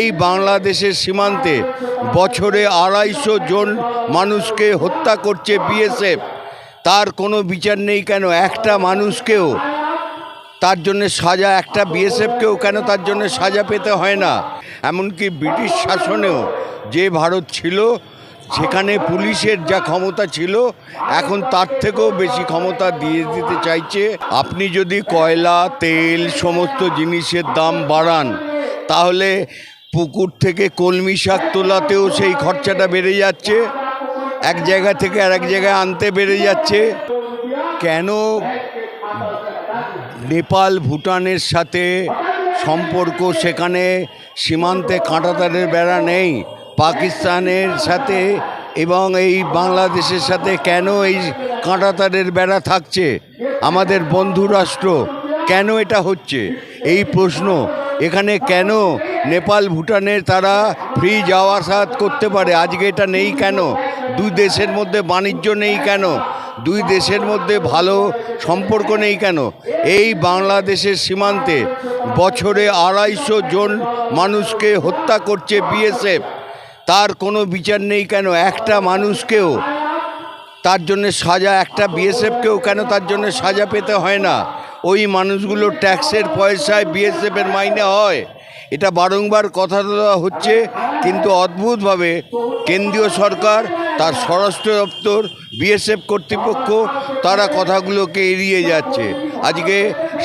এই বাংলাদেশের সীমান্তে বছরে আড়াইশো জন মানুষকে হত্যা করছে বিএসএফ। তার কোনো বিচার নেই কেন? একটা মানুষকেও তার জন্য সাজা, একটা বিএসএফকেও কেন তার জন্য সাজা পেতে হয় না? এমনকি ব্রিটিশ শাসনেও যে ভারত ছিল, সেখানে পুলিশের যা ক্ষমতা ছিল, এখন তার থেকেও বেশি ক্ষমতা দিয়ে দিতে চাইছে। আপনি যদি কয়লা, তেল, সমস্ত জিনিসের দাম বাড়ান, তাহলে পুকুর থেকে কলমি শাক তোলাতেও সেই খরচাটা বেড়ে যাচ্ছে। এক জায়গা থেকে আর এক জায়গায় আনতে বেড়ে যাচ্ছে। কেন নেপাল ভুটানের সাথে সম্পর্ক সেখানে সীমান্তে কাঁটাতারের বেড়া নেই? পাকিস্তানের সাথে এবং এই বাংলাদেশের সাথে কেন এই কাঁটাতারের বেড়া থাকছে? আমাদের বন্ধু রাষ্ট্র, কেন এটা হচ্ছে? এই প্রশ্ন এখানে কেন নেপাল, ভুটানের তারা ফ্রি যাওয়া আসাদ করতে পারে? আজকে এটা নেই কেন? দুই দেশের মধ্যে বাণিজ্য নেই কেন? দুই দেশের মধ্যে ভালো সম্পর্ক নেই কেন? এই বাংলাদেশের সীমান্তে বছরে আড়াইশো জন মানুষকে হত্যা করছে বিএসএফ। তার কোনো বিচার নেই কেন? একটা মানুষকেও তার জন্য সাজা, একটা বিএসএফকেও কেন তার জন্য সাজা পেতে হয় না? ওই মানুষগুলো ট্যাক্সের পয়সায় বিএসএফের মাইনে হয়। এটা বারংবার কথা দেওয়া হচ্ছে, কিন্তু অদ্ভুতভাবে কেন্দ্রীয় সরকার, তার স্বরাষ্ট্র দপ্তর বিএসএফ কর্তৃপক্ষ, তারা কথাগুলোকে এড়িয়ে যাচ্ছে। আজকে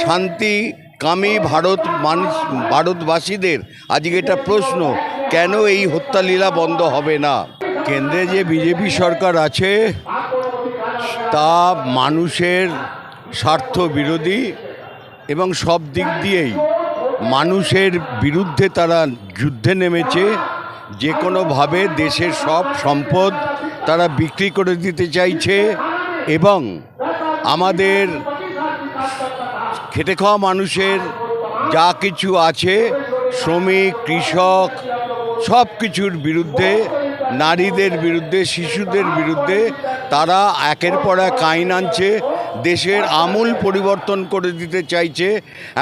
শান্তি কামী ভারত মানুষ, ভারতবাসীদের আজকে এটা প্রশ্ন, কেন এই হত্যালীলা বন্ধ হবে না? কেন্দ্রে যে বিজেপি সরকার আছে, তা মানুষের স্বার্থ বিরোধী এবং সব দিক দিয়েই মানুষের বিরুদ্ধে তারা যুদ্ধে নেমেছে যে কোনোভাবে দেশের সব সম্পদ তারা বিক্রি করে দিতে চাইছে এবং আমাদের খেটে খাওয়া মানুষের যা কিছু আছে, শ্রমিক, কৃষক, সব কিছুর বিরুদ্ধে, নারীদের বিরুদ্ধে, শিশুদের বিরুদ্ধে তারা একের পর এক আইন আনছে। দেশের আমূল পরিবর্তন করে দিতে চাইছে,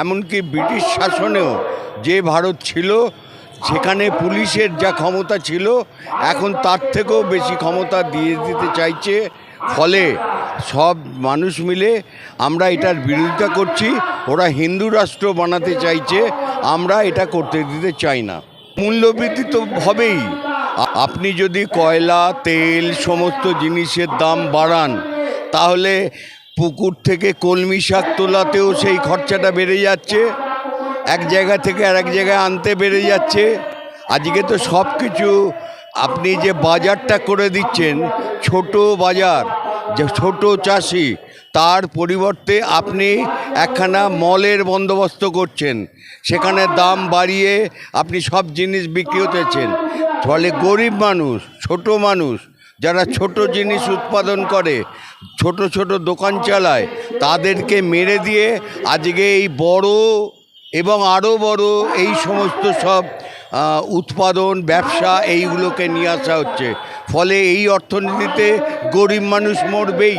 এমনকি ব্রিটিশ শাসনেও যে ভারত ছিল, সেখানে পুলিশের যা ক্ষমতা ছিল, এখন তার থেকেও বেশি ক্ষমতা দিয়ে দিতে চাইছে। ফলে সব মানুষ মিলে আমরা এটার বিরোধিতা করছি, ওরা হিন্দু রাষ্ট্র বানাতে চাইছে, আমরা এটা করতে দিতে চাই না। মূল্যবৃদ্ধি তো হবেই। আপনি যদি কয়লা, তেল, সমস্ত জিনিসের দাম বাড়ান, তাহলে পুকুর থেকে কলমি শাক তোলাতেও সেই খরচাটা বেড়ে যাচ্ছে। এক জায়গা থেকে আর এক জায়গায় আনতে বেড়ে যাচ্ছে। আজকে তো সব কিছু আপনি যে বাজারটা করে দিচ্ছেন, ছোট বাজার, যে ছোট চাষি, তার পরিবর্তে আপনি একখানা মলের বন্দোবস্ত করছেন। সেখানে দাম বাড়িয়ে আপনি সব জিনিস বিক্রি হতেছেন। ফলে গরিব মানুষ, ছোট মানুষ যারা ছোট জিনিস উৎপাদন করে, ছোট ছোট দোকান চালায়, তাদেরকে মেরে দিয়ে আজকে এই বড় এবং আরও বড় এই সমস্ত সব উৎপাদন, ব্যবসা এইগুলোকে নিয়ে আসা হচ্ছে। ফলে এই অর্থনীতিতে গরিব মানুষ মরবেই।